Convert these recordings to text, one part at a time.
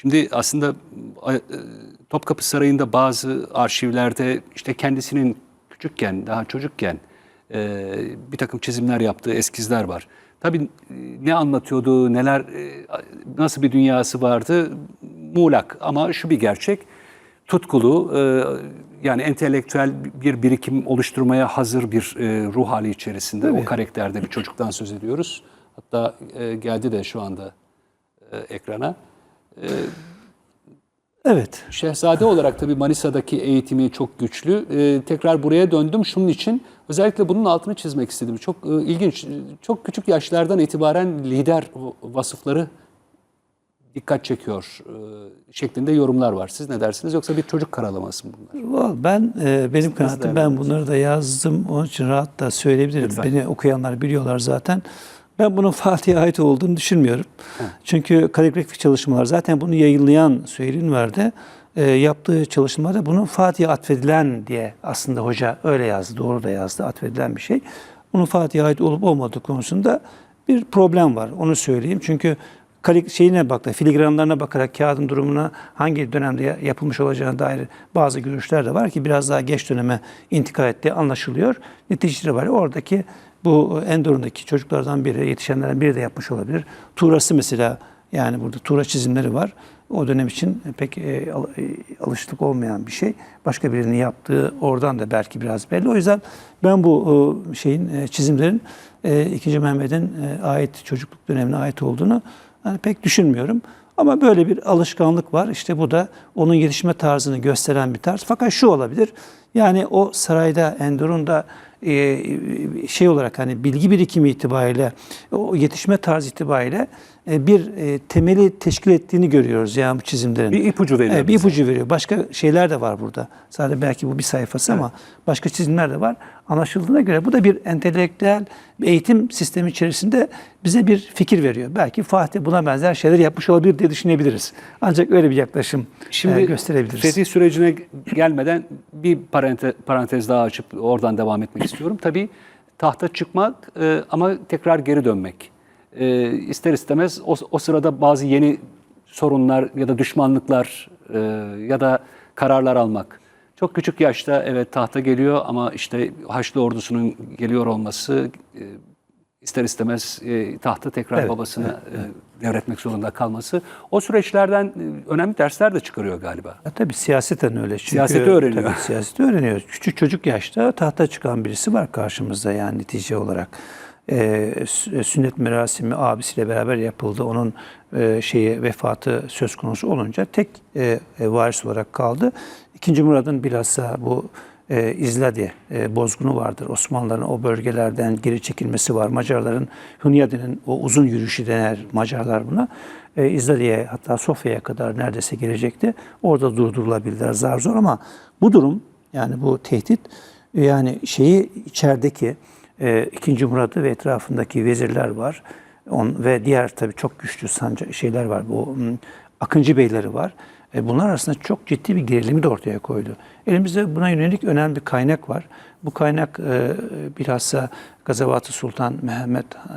Şimdi aslında e, Topkapı Sarayı'nda bazı arşivlerde işte kendisinin küçükken, daha çocukken e, bir takım çizimler yaptığı eskizler var. Tabii e, ne anlatıyordu, neler, nasıl bir dünyası vardı muğlak ama şu bir gerçek. Tutkulu, yani entelektüel bir birikim oluşturmaya hazır bir ruh hali içerisinde o karakterde bir çocuktan söz ediyoruz. Hatta geldi de şu anda e, ekrana. Evet. Şehzade olarak tabii Manisa'daki eğitimi çok güçlü. Ee, tekrar buraya döndüm şunun için. Özellikle bunun altını çizmek istedim. Çok e, ilginç. Çok küçük yaşlardan itibaren lider vasıfları dikkat çekiyor e, şeklinde yorumlar var. Siz ne dersiniz? Yoksa bir çocuk karalaması mı bunlar? Vallahi Ben e, benim kanaatim ben bunları da yazdım. Onun için rahat da söyleyebilirim. Lütfen. Beni okuyanlar biliyorlar zaten. Ben bunun Fatih'e ait olduğunu düşünmüyorum. Çünkü kaligrafik çalışmalar zaten bunu yayınlayan Süheyl verdi. E, yaptığı çalışmalarda bunun Fatih'e atfedilen diye aslında hoca öyle yazdı. Doğru da yazdı. Atfedilen bir şey. Bunun Fatih'e ait olup olmadığı konusunda bir problem var. Onu söyleyeyim. Çünkü şeyine baktı, filigranlarına bakarak kağıdın durumuna hangi dönemde ya- yapılmış olacağına dair bazı görüşler de var ki biraz daha geç döneme intikal ettiği anlaşılıyor. Neticede var. Oradaki bu Endor'undaki çocuklardan biri, yetişenlerden biri de yapmış olabilir. Tuğrası mesela yani burada tuğra çizimleri var. O dönem için pek e, e, alıştık olmayan bir şey. Başka birinin yaptığı oradan da belki biraz belli. O yüzden ben bu e, şeyin e, çizimlerin e, 2. Mehmet'in e, ait çocukluk dönemine ait olduğunu yani pek düşünmüyorum. Ama böyle bir alışkanlık var. İşte bu da onun gelişme tarzını gösteren bir tarz. Fakat şu olabilir. Yani o sarayda Endor'un da e, şey olarak hani bilgi birikimi itibariyle o yetişme tarzı itibariyle e, bir e, temeli teşkil ettiğini görüyoruz yani bu çizimlerin. Bir ipucu veriyor Evet, bir bize. ipucu veriyor. Başka şeyler de var burada. Sadece belki bu bir sayfası ama başka çizimler de var. Anlaşıldığına göre bu da bir entelektüel bir eğitim sistemi içerisinde bize bir fikir veriyor. Belki Fatih buna benzer şeyler yapmış olabilir diye düşünebiliriz. Ancak öyle bir yaklaşım Şimdi gösterebiliriz. fetih sürecine gelmeden bir parante- parantez daha açıp oradan devam etmek istiyorum. Tabii tahta çıkmak e, ama tekrar geri dönmek. E, ister istemez o, o sırada bazı yeni sorunlar ya da düşmanlıklar e, ya da kararlar almak. Çok küçük yaşta evet tahta geliyor ama işte Haçlı ordusunun geliyor olması e, ister istemez e, tahtı tekrar Evet, babasına e, devretmek zorunda kalması. O süreçlerden e, önemli dersler de çıkarıyor galiba. Ya tabii siyaseten öyle. Çünkü, Siyaseti öğreniyor. Tabii siyaseti öğreniyor. Küçük çocuk yaşta tahta çıkan birisi var karşımızda yani netice olarak. Ee, sü- sünnet merasimi abisiyle beraber yapıldı. Onun e, şeyi vefatı söz konusu olunca tek e, e, varis olarak kaldı. İkinci Murad'ın bilhassa bu e, İzladi e, bozgunu vardır. Osmanlıların o bölgelerden geri çekilmesi var. Macarların Hunyadi'nin o uzun yürüyüşü dener Macarlar buna. E, İzladi'ye hatta Sofya'ya kadar neredeyse gelecekti. Orada durdurulabildiler zar zor ama bu durum yani bu tehdit yani şeyi içerideki e, 2. Murad'ı ve etrafındaki vezirler var. On, ve diğer tabii çok güçlü sanca şeyler var. Bu hmm, Akıncı beyleri var. E, bunlar arasında çok ciddi bir gerilimi de ortaya koydu. Elimizde buna yönelik önemli bir kaynak var. Bu kaynak e, bilhassa Gazavatı Sultan Mehmet e,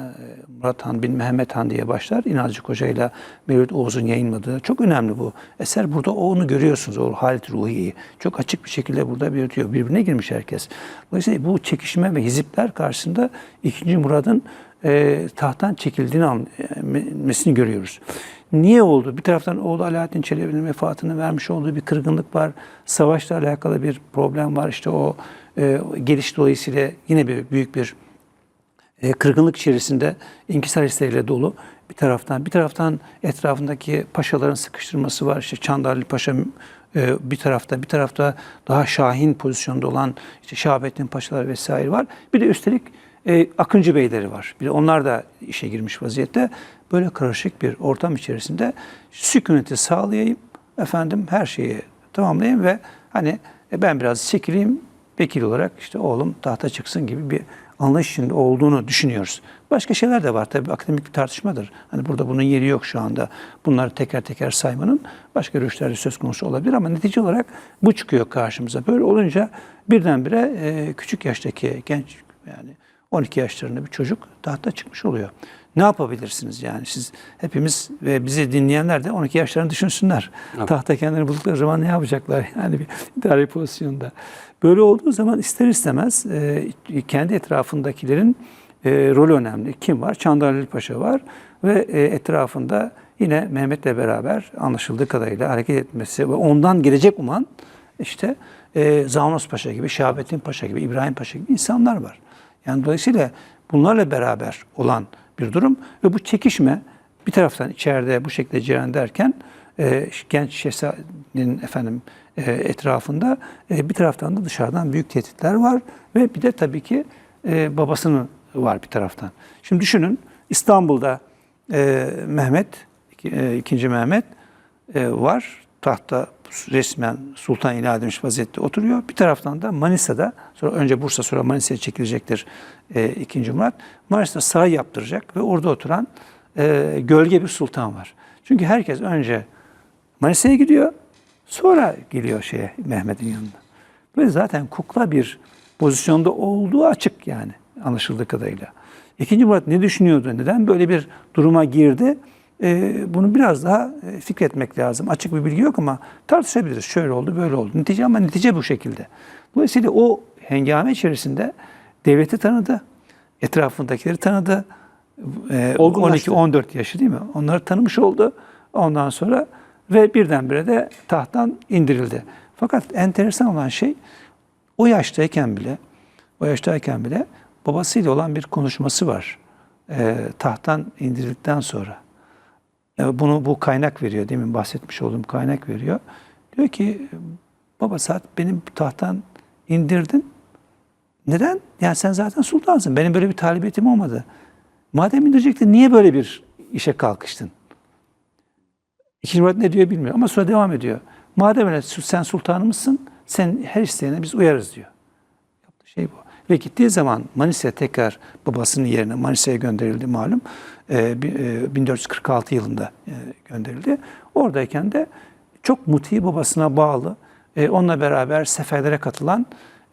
Murat Han bin Mehmet Han diye başlar. İnalcık Hoca ile Mevlüt Oğuz'un yayınladığı çok önemli bu eser. Burada onu görüyorsunuz o halit ruhiyi. Çok açık bir şekilde burada belirtiyor. Birbirine girmiş herkes. Dolayısıyla bu çekişme ve hizipler karşısında 2. Murad'ın e, tahttan çekildiğini anlamesini görüyoruz. Niye oldu? Bir taraftan oğlu Alaaddin Çelebi'nin vefatını vermiş olduğu bir kırgınlık var. Savaşla alakalı bir problem var. İşte o e, geliş dolayısıyla yine bir büyük bir e, kırgınlık içerisinde inkisar hisleriyle dolu bir taraftan. Bir taraftan etrafındaki paşaların sıkıştırması var. İşte Çandarlı Paşa e, bir tarafta, bir tarafta daha şahin pozisyonda olan işte Şahabettin Paşalar vesaire var. Bir de üstelik e, Akıncı Beyleri var. Bir onlar da işe girmiş vaziyette. Böyle karışık bir ortam içerisinde sükuneti sağlayayım, efendim her şeyi tamamlayayım ve hani e, ben biraz çekileyim, vekil olarak işte oğlum tahta çıksın gibi bir anlayış içinde olduğunu düşünüyoruz. Başka şeyler de var tabii akademik bir tartışmadır. Hani burada bunun yeri yok şu anda. Bunları teker teker saymanın başka görüşler söz konusu olabilir ama netice olarak bu çıkıyor karşımıza. Böyle olunca birdenbire e, küçük yaştaki genç yani 12 yaşlarında bir çocuk tahta çıkmış oluyor. Ne yapabilirsiniz yani siz hepimiz ve bizi dinleyenler de 12 yaşlarını düşünsünler. Evet. Tahta kendini buldukları zaman ne yapacaklar yani bir idari pozisyonda. Böyle olduğu zaman ister istemez e, kendi etrafındakilerin e, rolü önemli. Kim var? Çandarlı Paşa var ve e, etrafında yine Mehmet'le beraber anlaşıldığı kadarıyla hareket etmesi ve ondan gelecek uman işte e, Zavnos Paşa gibi, Şahabettin Paşa gibi, İbrahim Paşa gibi insanlar var. Yani dolayısıyla bunlarla beraber olan bir durum ve bu çekişme bir taraftan içeride bu şekilde cereyan derken e, genç şehzadenin efendim e, etrafında e, bir taraftan da dışarıdan büyük tehditler var ve bir de tabii ki e, babasının var bir taraftan. Şimdi düşünün İstanbul'da e, Mehmet, e, ikinci Mehmet e, var. Tahta resmen sultan ilan edilmiş vaziyette oturuyor. Bir taraftan da Manisa'da, sonra önce Bursa sonra Manisa'ya çekilecektir e, ikinci Murat. Manisa'da saray yaptıracak ve orada oturan e, gölge bir sultan var. Çünkü herkes önce Manisa'ya gidiyor, sonra geliyor şeye Mehmet'in yanına. Böyle zaten kukla bir pozisyonda olduğu açık yani anlaşıldığı kadarıyla. İkinci Murat ne düşünüyordu? Neden böyle bir duruma girdi? Ee, bunu biraz daha e, fikretmek lazım. Açık bir bilgi yok ama tartışabiliriz. Şöyle oldu, böyle oldu. Netice ama netice bu şekilde. Dolayısıyla o hengame içerisinde devleti tanıdı, etrafındakileri tanıdı. Ee, Olgunlaştı. 12-14 yaşı değil mi? Onları tanımış oldu. Ondan sonra ve birdenbire de tahttan indirildi. Fakat enteresan olan şey o yaştayken bile o yaştayken bile babasıyla olan bir konuşması var. Ee, tahttan indirildikten sonra. Ee, bunu bu kaynak veriyor. Demin bahsetmiş olduğum kaynak veriyor. Diyor ki baba saat benim tahttan indirdin. Neden? Yani sen zaten sultansın. Benim böyle bir talibiyetim olmadı. Madem indirecektin niye böyle bir işe kalkıştın? İkinci Murat ne diyor bilmiyor ama sonra devam ediyor. Madem öyle sen sultanımızsın, sen her isteğine biz uyarız diyor. Yaptığı şey bu. Ve gittiği zaman Manisa'ya tekrar babasının yerine Manisa'ya gönderildi malum. Ee, bi- e, 1446 yılında e, gönderildi. Oradayken de çok muti babasına bağlı, e, onunla beraber seferlere katılan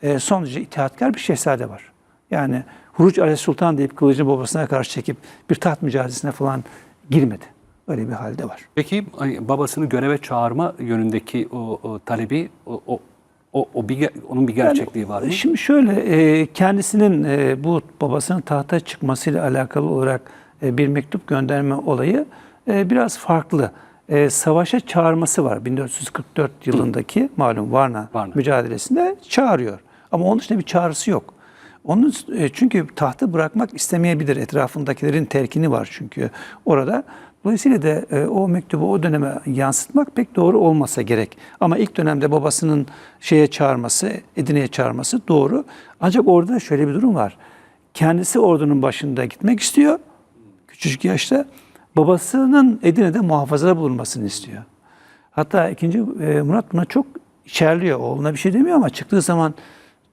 e, son derece itaatkar bir şehzade var. Yani Huruç Ali Sultan deyip kılıcını babasına karşı çekip bir taht mücadelesine falan girmedi. Öyle bir halde var. Peki babasını göreve çağırma yönündeki o, o talebi, o, o, o, o bir, onun bir gerçekliği var mı? Şimdi şöyle e, kendisinin e, bu babasının tahta çıkmasıyla alakalı olarak e, bir mektup gönderme olayı e, biraz farklı. E, Savaşa çağırması var 1444 yılındaki malum Varna, Varna. mücadelesinde çağırıyor. Ama onun dışında bir çağrısı yok. Onun e, çünkü tahtı bırakmak istemeyebilir. Etrafındakilerin terkini var çünkü orada. Dolayısıyla da e, o mektubu o döneme yansıtmak pek doğru olmasa gerek. Ama ilk dönemde babasının şeye çağırması, Edirne'ye çağırması doğru. Ancak orada şöyle bir durum var. Kendisi ordunun başında gitmek istiyor. Küçücük yaşta. Babasının Edirne'de muhafazada bulunmasını istiyor. Hatta ikinci e, Murat buna çok içerliyor. Oğluna bir şey demiyor ama çıktığı zaman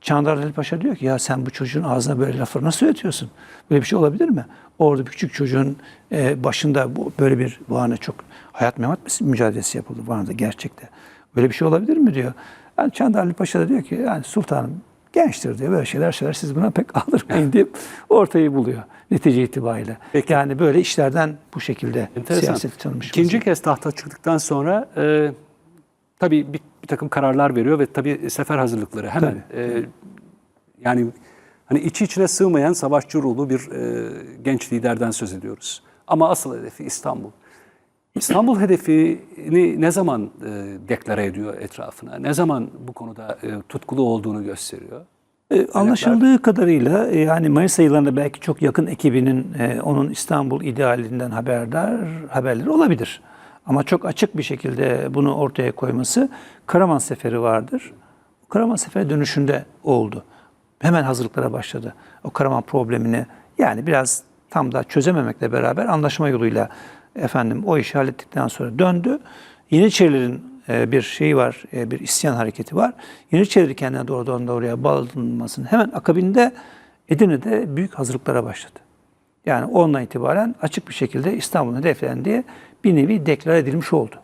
Çandar Ali Paşa diyor ki ya sen bu çocuğun ağzına böyle lafları nasıl ötüyorsun? Böyle bir şey olabilir mi? Orada küçük çocuğun e, başında bu, böyle bir Van'a çok hayat memat mücadelesi yapıldı Van'da gerçekte. Böyle bir şey olabilir mi diyor. Yani Çandar Ali Paşa da diyor ki yani sultanım gençtir diyor böyle şeyler şeyler siz buna pek aldırmayın deyip ortayı buluyor netice itibariyle. Peki. Yani böyle işlerden bu şekilde Enteresan. siyaset tanımış. İkinci kez tahta çıktıktan sonra e, tabii bir, bir takım kararlar veriyor ve tabii sefer hazırlıkları hemen e, yani hani içi içine sığmayan savaşçı ruhlu bir e, genç liderden söz ediyoruz. Ama asıl hedefi İstanbul. İstanbul hedefini ne zaman e, deklare ediyor etrafına? Ne zaman bu konuda e, tutkulu olduğunu gösteriyor? E, Anlaşıldığı kadarıyla e, yani Mayıs aylarında belki çok yakın ekibinin e, onun İstanbul idealinden haberdar haberleri olabilir. Ama çok açık bir şekilde bunu ortaya koyması Karaman Seferi vardır. Karaman Seferi dönüşünde oldu. Hemen hazırlıklara başladı. O Karaman problemini yani biraz tam da çözememekle beraber anlaşma yoluyla efendim o işi hallettikten sonra döndü. Yeniçerilerin e, bir şeyi var, e, bir isyan hareketi var. Yeniçerileri kendine doğrudan doğruya bağlanmasının hemen akabinde Edirne'de büyük hazırlıklara başladı. Yani ondan itibaren açık bir şekilde İstanbul'un hedeflendiği bir nevi deklar edilmiş oldu.